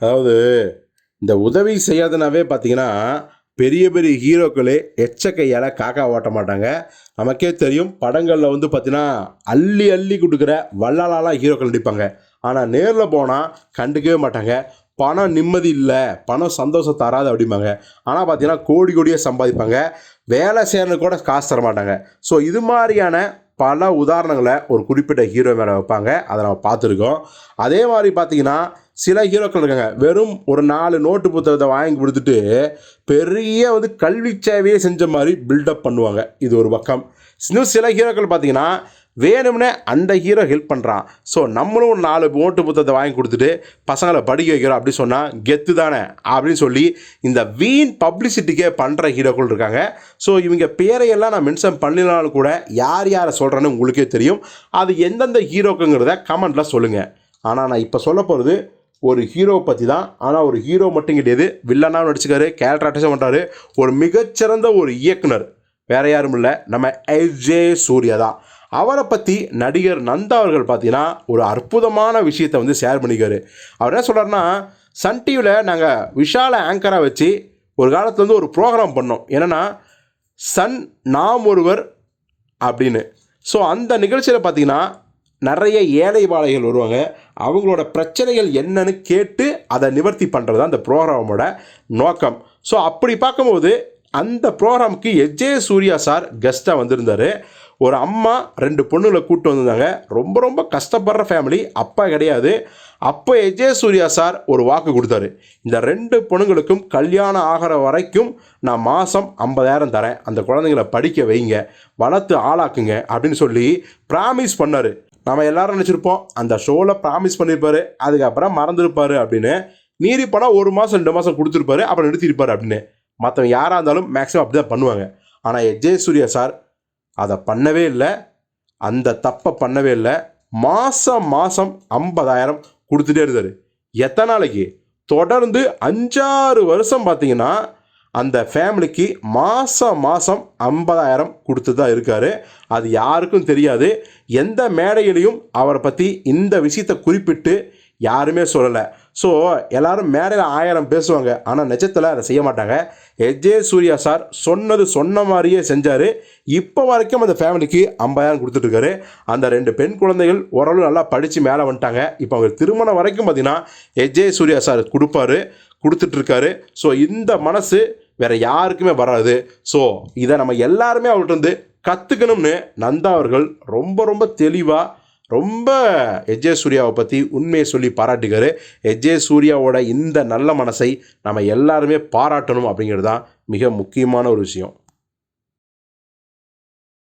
அதாவது இந்த உதவி செய்யாதனாவே பார்த்தீங்கன்னா பெரிய பெரிய ஹீரோக்களே எச்சக்கையால் காக்கா ஓட்ட மாட்டாங்க. நமக்கே தெரியும் படங்களில் வந்து பார்த்தீங்கன்னா அள்ளி அள்ளி கொடுக்குற வல்லாலாலாம் ஹீரோக்கள் நடிப்பாங்க. ஆனால் நேரில் போனால் கண்டுக்கவே மாட்டாங்க. பணம் நிம்மதி இல்லை பணம் சந்தோஷம் தராது அப்படிம்பாங்க. ஆனால் பார்த்தீங்கன்னா கோடி கோடியாக சம்பாதிப்பாங்க. வேலை செய்யறது கூட காசு தர மாட்டாங்க. ஸோ இது மாதிரியான பல உதாரணங்களை ஒரு குறிப்பிட்ட ஹீரோ மேலே வைப்பாங்க. அதை நம்ம பார்த்துருக்கோம். அதே மாதிரி பார்த்தீங்கன்னா சில ஹீரோக்கள் இருக்காங்க. வெறும் ஒரு நாலு நோட்டு புத்தகத்தை வாங்கி கொடுத்துட்டு பெரிய வந்து கல்வி சேவையே செஞ்ச மாதிரி பில்டப் பண்ணுவாங்க. இது ஒரு பக்கம். இன்னும் சில ஹீரோக்கள் பார்த்தீங்கன்னா வேணும்னே அந்த ஹீரோ ஹெல்ப் பண்ணுறான் ஸோ நம்மளும் ஒரு நாலு நோட்டு புத்தகத்தை வாங்கி கொடுத்துட்டு பசங்களை படிக்க வைக்கிறோம் அப்படின்னு சொன்னால் கெத்து தானே? அப்படின்னு சொல்லி இந்த வீண் பப்ளிசிட்டிக்கே பண்ணுற ஹீரோக்கள் இருக்காங்க. ஸோ இவங்க பேரையெல்லாம் நான் மென்ஷன் பண்ணினாலும் கூட யார் யாரை சொல்கிறேன்னு உங்களுக்கே தெரியும். அது எந்தெந்த ஹீரோக்குங்கிறத கமெண்ட்டில் சொல்லுங்கள் ஆனால் நான் இப்போ சொல்ல போகிறது ஒரு ஹீரோவை பற்றி தான் ஆனால் ஒரு ஹீரோ மட்டும் கிடையாது. வில்லனாகவும் நடிச்சுக்காரு கேரக்டர் ஆர்டிஸ்டும் பண்ணுறாரு ஒரு மிகச்சிறந்த ஒரு இயக்குனர். வேற யாரும் இல்லை. நம்ம எஸ்ஜே சூர்யா தான். அவரை பற்றி நடிகர் நந்தா அவர்கள் பார்த்தீங்கன்னா ஒரு அற்புதமான விஷயத்தை வந்து ஷேர் பண்ணிக்காரு. அவர் என்ன சொல்கிறாருன்னா சன் டிவியில் நாங்கள் விஷால ஆங்கராக வச்சு ஒரு காலத்தில் வந்து ஒரு ப்ரோக்ராம் பண்ணோம். என்னென்னா சன் நாம் ஒருவர் அப்படின்னு. ஸோ அந்த நிகழ்ச்சியில் பார்த்தீங்கன்னா நிறைய ஏழை வாழைகள் வருவாங்க. அவங்களோட பிரச்சனைகள் என்னன்னு கேட்டு அதை நிவர்த்தி பண்ணுறது தான் அந்த ப்ரோக்ராமோட நோக்கம். ஸோ அப்படி பார்க்கும்போது அந்த ப்ரோக்ராமுக்கு எஜே. சூர்யா சார் கெஸ்ட்டாக வந்திருந்தார். ஒரு அம்மா ரெண்டு பொண்ணுங்களை கூப்பிட்டு வந்திருந்தாங்க. ரொம்ப ரொம்ப கஷ்டப்படுற ஃபேமிலி அப்பா கிடையாது. அப்போ எஜே. சூர்யா சார் ஒரு வாக்கு கொடுத்தாரு. இந்த ரெண்டு பொண்ணுங்களுக்கும் கல்யாணம் ஆகிற வரைக்கும் நான் மாதம் ஐம்பதாயிரம் தரேன். அந்த குழந்தைங்கள படிக்க வைங்க. வளர்த்து ஆளாக்குங்க அப்படின்னு சொல்லி ப்ராமிஸ் பண்ணார். நம்ம எல்லாரும் நினச்சிருப்போம் அந்த ஷோவில் ப்ராமிஸ் பண்ணியிருப்பாரு அதுக்கப்புறம் மறந்துருப்பாரு அப்படின்னு. மீறி பணம் ஒரு மாதம் ரெண்டு மாதம் கொடுத்துருப்பாரு அப்புறம் நிறுத்திருப்பாரு அப்படின்னு. மற்றவங்க யாராக இருந்தாலும் மேக்ஸிமம் அப்படி தான் பண்ணுவாங்க. ஆனால் எஜே சூர்யா சார் அதை பண்ணவே இல்லை. அந்த தப்பை பண்ணவே இல்லை. மாதம் மாதம் ஐம்பதாயிரம் கொடுத்துட்டே இருந்தார். எத்தனை நாளைக்கு? தொடர்ந்து அஞ்சாறு வருஷம் பார்த்தீங்கன்னா அந்த ஃபேமிலிக்கு மாதம் மாதம் ஐம்பதாயிரம் கொடுத்து தான் இருக்கார். அது யாருக்கும் தெரியாது. எந்த மேடையிலையும் அவரை பற்றி இந்த விஷயத்தை குறிப்பிட்டு யாருமே சொல்லலை. ஸோ எல்லாரும் மேடையில் ஆயிரம் பேசுவாங்க. ஆனால் நிஜத்தில் அதை செய்ய மாட்டாங்க. எஜே. சூர்யா சார் சொன்னது சொன்ன மாதிரியே செஞ்சார். இப்போ வரைக்கும் அந்த ஃபேமிலிக்கு ஐம்பதாயிரம் கொடுத்துட்ருக்காரு அந்த ரெண்டு பெண் குழந்தைகள் ஓரளவு நல்லா படித்து மேலே வந்துட்டாங்க. இப்போ அவங்க திருமணம் வரைக்கும் பார்த்திங்கன்னா எஜே. சூர்யா சார் கொடுப்பாரு. கொடுத்துட்ருக்காரு. ஸோ இந்த மனசு வேற யாருக்குமே வராது. ஸோ இதை நம்ம எல்லாருமே அவர்கிட்ட கற்றுக்கணும்னு நந்தா அவர்கள் ரொம்ப ரொம்ப தெளிவாக ரொம்ப எஜே சூர்யாவை பற்றி உண்மையை சொல்லி பாராட்டுக்காரு எஜே சூர்யாவோட இந்த நல்ல மனசை நம்ம எல்லாருமே பாராட்டணும் அப்படிங்கிறது தான் மிக முக்கியமான ஒரு விஷயம்.